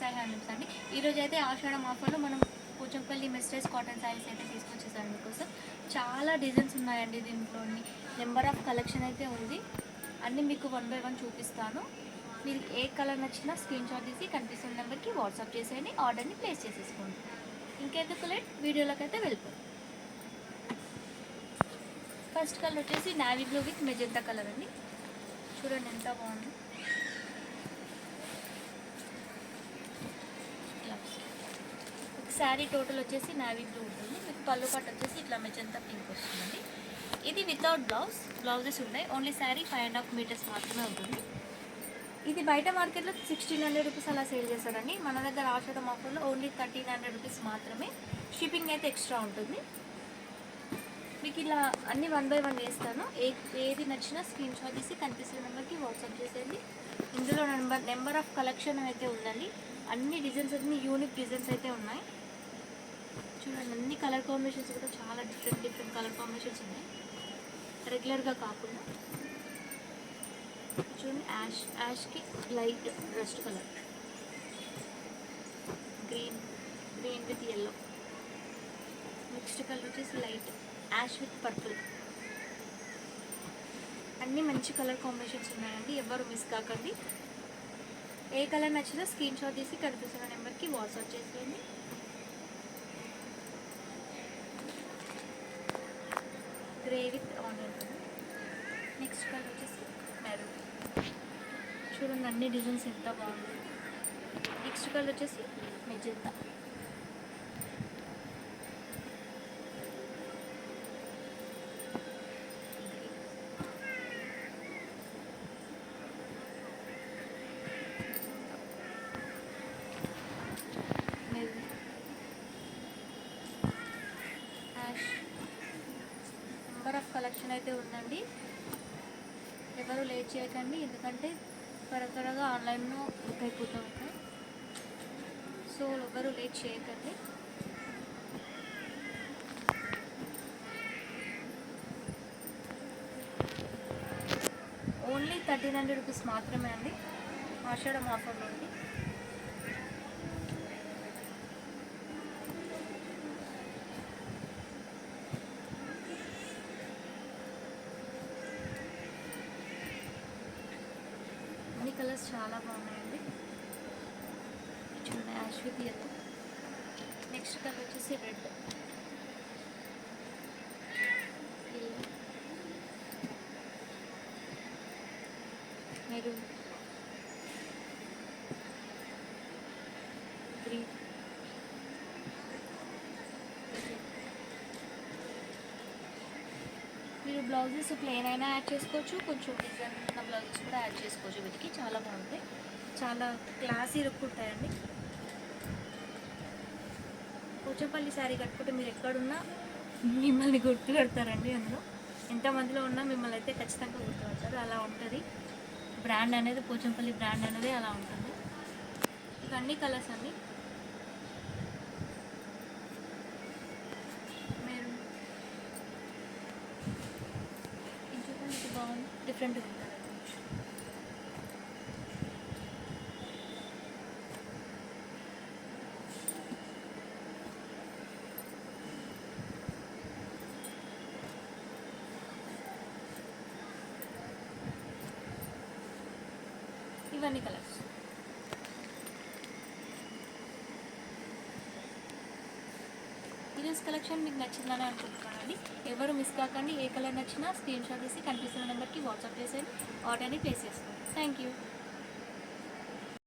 Sai handlooms అండి. ఈరోజు అయితే ఆషాఢం ఆఫర్లో మనం పోచంపల్లి మిస్ట్రెస్ కాటన్ శారీస్ అయితే తీసుకొచ్చేసాను మీకోసం. చాలా డిజైన్స్ ఉన్నాయండి దీంట్లో నెంబర్ ఆఫ్ కలెక్షన్ అయితే ఉంది. అన్నీ మీకు వన్ బై వన్ చూపిస్తాను. మీరు ఏ కలర్ నచ్చినా స్క్రీన్ షాట్ తీసి కనిపిస్తున్న నెంబర్కి వాట్సాప్ చేసేయండి. ఆర్డర్ని ప్లేస్ చేసేసుకోండి. ఇంకెందుకు లేట్? వీడియోలోకి అయితే వెళ్ళిపోయి ఫస్ట్ కలర్ వచ్చేసి navy blue with magenta colour అండి. చూడండి ఎంత బాగుంది ఇట్లా శారీ టోటల్ వచ్చేసి నావీ బ్లూ ఉంటుంది మీకు పళ్ళు పట్టు వచ్చేసి ఇట్లా మెజంతా పింక్ వస్తుందండి. ఇది వితౌట్ బ్లౌజ్ బ్లౌజెస్ ఉన్నాయి. Only sari five and half metres మాత్రమే ఉంటుంది. ఇది బయట మార్కెట్లో సిక్స్టీన్ హండ్రెడ్ రూపీస్ అలా సేల్ చేస్తారండి. మన దగ్గర ఆషాఢం ఆఫర్లో ఓన్లీ థర్టీన్ హండ్రెడ్ రూపీస్ మాత్రమే షిప్పింగ్ అయితే ఎక్స్ట్రా ఉంటుంది. మీకు ఇలా అన్ని వన్ బై వన్ వేస్తాను. ఏ ఏది నచ్చినా స్క్రీన్ షాట్ తీసి కనిపిస్తున్న నెంబర్కి వాట్సాప్ చేసేయండి. ఇందులో నెంబర్ నెంబర్ ఆఫ్ కలెక్షన్ అయితే ఉందండి. అన్ని డిజైన్స్ అన్ని యూనిక్ డిజైన్స్ అయితే ఉన్నాయి. చూడండి కలర్ కాంబినేషన్స్ కూడా చాలా డిఫరెంట్ డిఫరెంట్ కలర్ కాంబినేషన్స్ ఉన్నాయి. రెగ్యులర్గా కాకుండా చూడండి ash Yaskhi light rust colour green green with yellow next colour వచ్చేసి లైట్ యాష్ విత్ పర్పుల్ అన్నీ మంచి కలర్ కాంబినేషన్స్ ఉన్నాయండి. ఎవరు మిస్ కాకండి. ఏ కలర్ నచ్చినా స్క్రీన్ షాట్ తీసి కనిపిస్తున్న నెంబర్కి వాట్సాప్ చేసేయండి. Grey with onion next colour వచ్చేసి మెరూన్ చూడండి అన్ని డిజైన్స్ ఎంత బాగుంది నెక్స్ట్ కలర్ వచ్చేసి magenta maroon ash option collection అయితే ఉందండి. ఎవరు లేట్ చేయకండి ఎందుకంటే త్వర త్వరగా ఆన్లైన్లో బుక్ అయిపోతూ ఉంటాయి సో ఎవరు లేట్ చేయకండి. ఓన్లీ థర్టీన్ హండ్రెడ్ రూపీస్ మాత్రమే అండి. ఆషాఢం ఆఫర్లో ఉంది కలర్స్ చాలా బాగున్నాయండి. చూడండి ash with yellow next colour వచ్చేసి రెడ్ మెరూన్ గ్రీన్ మీరు బ్లౌజెస్ ప్లెయిన్ అయినా యాడ్ చేసుకోవచ్చు కొంచెం డిజైన్ ఉన్న బ్లౌజెస్ కూడా యాడ్ చేసుకోవచ్చు. వీటికి చాలా బాగుంటాయి. చాలా క్లాసీ లుక్ ఉంటాయండి. పోచంపల్లి శారీ కట్టుకుంటే మీరు ఎక్కడున్నా మిమ్మల్ని గుర్తుపెడతారండి అందులో. ఎంతమందిలో ఉన్నా మిమ్మల్ని అయితే ఖచ్చితంగా గుర్తుపడతారు అలా ఉంటుంది. బ్రాండ్ అనేది పోచంపల్లి బ్రాండ్ అనేది అలా ఉంటుంది. ఇవన్నీ కలర్స్ అండి మీరు ఇది చూడండి ఇది డిఫరెంట్ ఇవన్నీ కలర్స్ ఈరోజు కలెక్షన్ మీకు నచ్చిందని అనుకుంటున్నానండి ఎవరు మిస్ కాకండి ఏ కలర్ నచ్చినా స్క్రీన్ షాట్ తీసి కనిపిస్తున్న నెంబర్కి వాట్సాప్ చేసేయండి. ఆర్డర్ని ప్లేస్ చేసుకోండి. Thank you